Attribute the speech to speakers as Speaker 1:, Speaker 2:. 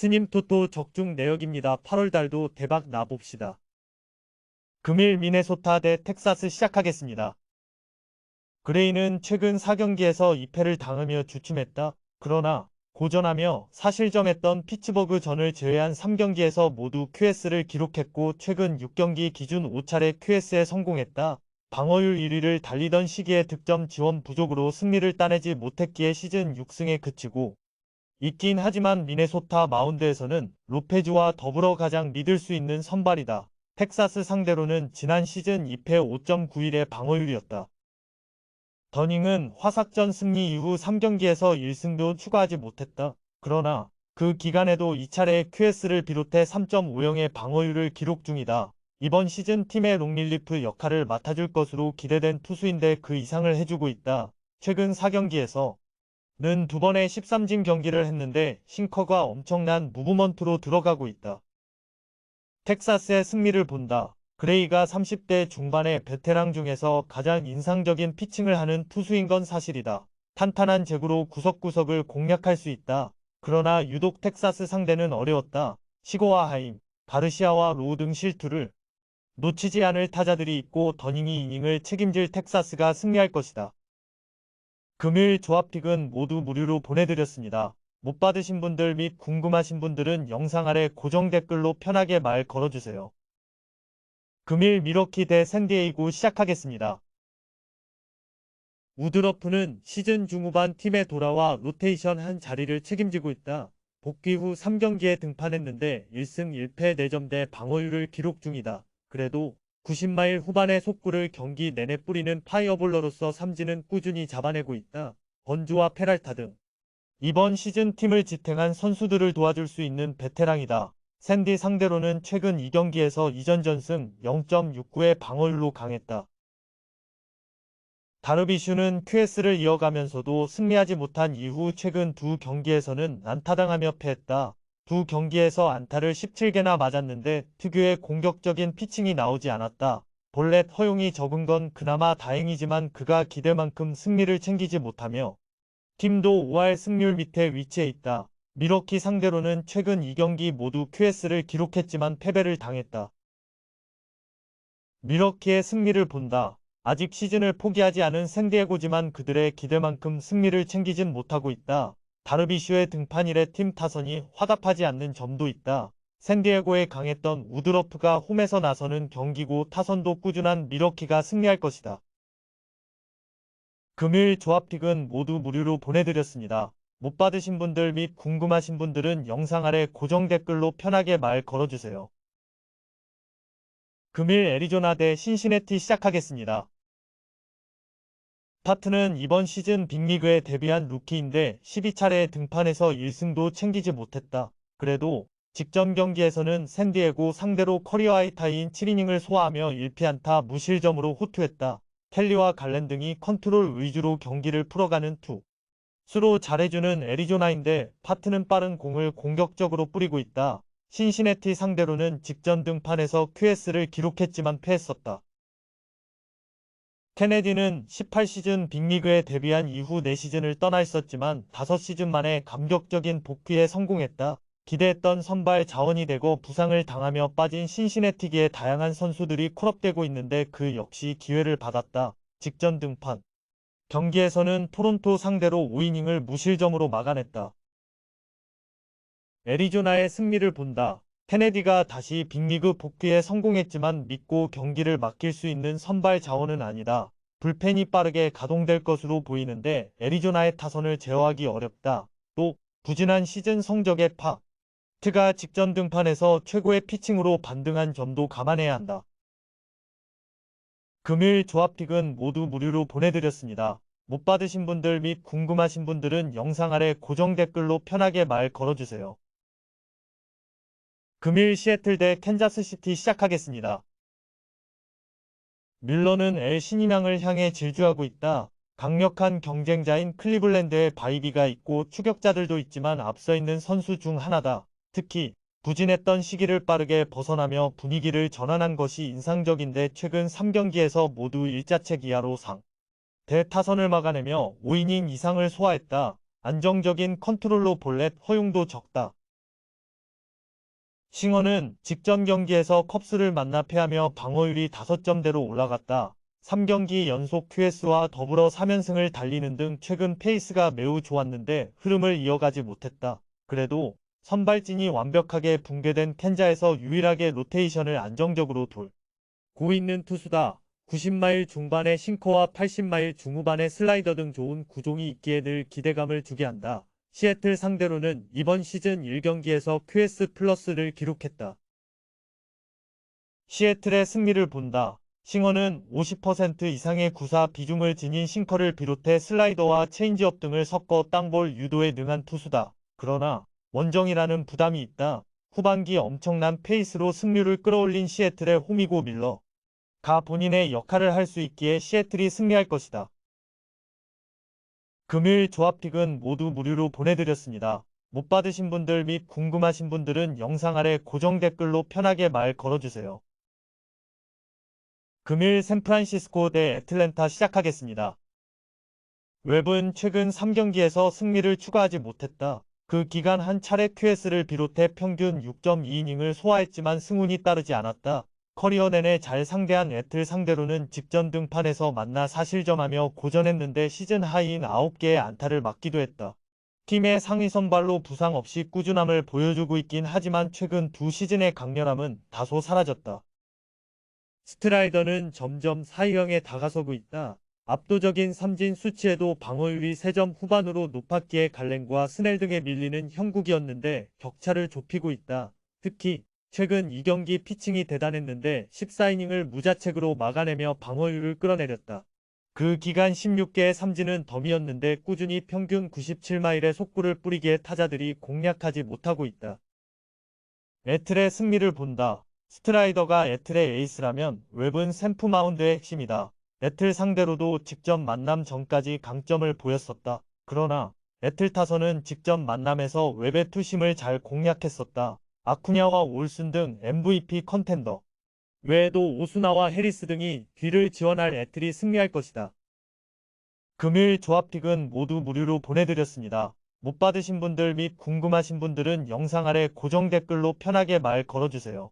Speaker 1: 스님 토토 적중 내역입니다. 8월 달도 대박 나봅시다. 금일 미네소타 대 텍사스 시작하겠습니다. 그레이는 최근 4경기에서 2패를 당하며 주춤했다. 그러나 고전하며 사실점했던 피츠버그 전을 제외한 3경기에서 모두 QS를 기록했고 최근 6경기 기준 5차례 QS에 성공했다. 방어율 1위를 달리던 시기에 득점 지원 부족으로 승리를 따내지 못했기에 시즌 6승에 그치고 있긴 하지만 미네소타 마운드에서는 로페즈와 더불어 가장 믿을 수 있는 선발이다. 텍사스 상대로는 지난 시즌 2패 5.91의 방어율이었다. 더닝은 화삭전 승리 이후 3경기에서 1승도 추가하지 못했다. 그러나 그 기간에도 2차례 QS를 비롯해 3.50의 방어율을 기록 중이다. 이번 시즌 팀의 롱릴리프 역할을 맡아줄 것으로 기대된 투수인데 그 이상을 해주고 있다. 최근 4경기에서 는 두 번의 13진 경기를 했는데 싱커가 엄청난 무브먼트로 들어가고 있다. 텍사스의 승리를 본다. 그레이가 30대 중반의 베테랑 중에서 가장 인상적인 피칭을 하는 투수인 건 사실이다. 탄탄한 제구로 구석구석을 공략할 수 있다. 그러나 유독 텍사스 상대는 어려웠다. 시고와 하임, 바르시아와 로우 등 실투를 놓치지 않을 타자들이 있고 더닝이 이닝을 책임질 텍사스가 승리할 것이다. 금일 조합픽은 모두 무료로 보내드렸습니다. 못 받으신 분들 및 궁금하신 분들은 영상 아래 고정 댓글로 편하게 말 걸어주세요. 금일 미러키 대 샌디에이고 시작하겠습니다. 우드러프는 시즌 중후반 팀에 돌아와 로테이션 한 자리를 책임지고 있다. 복귀 후 3경기에 등판했는데 1승 1패 4점 대 방어율을 기록 중이다. 그래도 90마일 후반의 속구를 경기 내내 뿌리는 파이어볼러로서 삼진은 꾸준히 잡아내고 있다. 번주와 페랄타 등 이번 시즌 팀을 지탱한 선수들을 도와줄 수 있는 베테랑이다. 샌디 상대로는 최근 2경기에서 2전 전승 0.69의 방어율로 강했다. 다르비슈는 QS를 이어가면서도 승리하지 못한 이후 최근 두 경기에서는 안타당하며 패했다. 두 경기에서 안타를 17개나 맞았는데 특유의 공격적인 피칭이 나오지 않았다. 볼넷 허용이 적은 건 그나마 다행이지만 그가 기대만큼 승리를 챙기지 못하며 팀도 5할 승률 밑에 위치해 있다. 미러키 상대로는 최근 2경기 모두 QS를 기록했지만 패배를 당했다. 미러키의 승리를 본다. 아직 시즌을 포기하지 않은 샌디에고지만 그들의 기대만큼 승리를 챙기진 못하고 있다. 다르비슈의 등판 이래 팀 타선이 화답하지 않는 점도 있다. 샌디에고에 강했던 우드러프가 홈에서 나서는 경기고 타선도 꾸준한 미러키가 승리할 것이다. 금일 조합픽은 모두 무료로 보내드렸습니다. 못 받으신 분들 및 궁금하신 분들은 영상 아래 고정 댓글로 편하게 말 걸어주세요. 금일 애리조나 대 신시내티 시작하겠습니다. 파트는 이번 시즌 빅리그에 데뷔한 루키인데 12차례 등판해서 1승도 챙기지 못했다. 그래도 직전 경기에서는 샌디에고 상대로 커리어 하이타인 7이닝을 소화하며 1피안타 무실점으로 호투했다. 켈리와 갈렌 등이 컨트롤 위주로 경기를 풀어가는 투. 수로 잘해주는 애리조나인데 파트는 빠른 공을 공격적으로 뿌리고 있다. 신시내티 상대로는 직전 등판에서 QS를 기록했지만 패했었다. 케네디는 18시즌 빅리그에 데뷔한 이후 4시즌을 떠나 있었지만 5시즌 만에 감격적인 복귀에 성공했다. 기대했던 선발 자원이 되고 부상을 당하며 빠진 신시내티기의 다양한 선수들이 콜업되고 있는데 그 역시 기회를 받았다. 직전 등판. 경기에서는 토론토 상대로 5이닝을 무실점으로 막아냈다. 애리조나의 승리를 본다. 케네디가 다시 빅리그 복귀에 성공했지만 믿고 경기를 맡길 수 있는 선발 자원은 아니다. 불펜이 빠르게 가동될 것으로 보이는데 애리조나의 타선을 제어하기 어렵다. 또 부진한 시즌 성적의 파. 트가 직전 등판에서 최고의 피칭으로 반등한 점도 감안해야 한다. 금일 조합픽은 모두 무료로 보내드렸습니다. 못 받으신 분들 및 궁금하신 분들은 영상 아래 고정 댓글로 편하게 말 걸어주세요. 금일 시애틀 대 캔자스시티 시작하겠습니다. 밀러는 엘 신인왕을 향해 질주하고 있다. 강력한 경쟁자인 클리블랜드의 바이비가 있고 추격자들도 있지만 앞서 있는 선수 중 하나다. 특히 부진했던 시기를 빠르게 벗어나며 분위기를 전환한 것이 인상적인데 최근 3경기에서 모두 일자책 이하로 상. 대타선을 막아내며 5이닝 이상을 소화했다. 안정적인 컨트롤로 볼넷 허용도 적다. 싱어는 직전 경기에서 컵스를 만나 패하며 방어율이 5점대로 올라갔다. 3경기 연속 QS와 더불어 3연승을 달리는 등 최근 페이스가 매우 좋았는데 흐름을 이어가지 못했다. 그래도 선발진이 완벽하게 붕괴된 캔자에서 유일하게 로테이션을 안정적으로 돌고 있는 투수다. 90마일 중반의 싱커와 80마일 중후반의 슬라이더 등 좋은 구종이 있기에 늘 기대감을 주게 한다. 시애틀 상대로는 이번 시즌 1경기에서 QS 플러스를 기록했다. 시애틀의 승리를 본다. 싱어는 50% 이상의 구사 비중을 지닌 싱커를 비롯해 슬라이더와 체인지업 등을 섞어 땅볼 유도에 능한 투수다. 그러나 원정이라는 부담이 있다. 후반기 엄청난 페이스로 승률을 끌어올린 시애틀의 홈이고 밀러. 가 본인의 역할을 할 수 있기에 시애틀이 승리할 것이다. 금일 조합픽은 모두 무료로 보내드렸습니다. 못 받으신 분들 및 궁금하신 분들은 영상 아래 고정 댓글로 편하게 말 걸어주세요. 금일 샌프란시스코 대 애틀랜타 시작하겠습니다. 웹은 최근 3경기에서 승리를 추가하지 못했다. 그 기간 한 차례 QS를 비롯해 평균 6.2이닝을 소화했지만 승운이 따르지 않았다. 커리어 내내 잘 상대한 애틀 상대로는 직전 등판에서 만나 사실점하며 고전했는데 시즌 하이인 9개의 안타를 맞기도 했다. 팀의 상위 선발로 부상 없이 꾸준함을 보여주고 있긴 하지만 최근 두 시즌의 강렬함은 다소 사라졌다. 스트라이더는 점점 사이형에 다가서고 있다. 압도적인 삼진 수치에도 방어율이 3점 후반으로 높았기에 갈렌과 스넬 등에 밀리는 형국이었는데 격차를 좁히고 있다. 특히 최근 2경기 피칭이 대단했는데 14이닝을 무자책으로 막아내며 방어율을 끌어내렸다. 그 기간 16개의 삼진은 덤이었는데 꾸준히 평균 97마일의 속구를 뿌리기에 타자들이 공략하지 못하고 있다. 애틀의 승리를 본다. 스트라이더가 애틀의 에이스라면 웹은 샘프 마운드의 핵심이다. 애틀 상대로도 직접 만남 전까지 강점을 보였었다. 그러나 애틀 타선은 직접 만남에서 웹의 투심을 잘 공략했었다. 아쿠냐와 올슨 등 MVP 컨텐더 외에도 오수나와 해리스 등이 뒤를 지원할 애틀이 승리할 것이다. 금일 조합픽은 모두 무료로 보내드렸습니다. 못 받으신 분들 및 궁금하신 분들은 영상 아래 고정 댓글로 편하게 말 걸어주세요.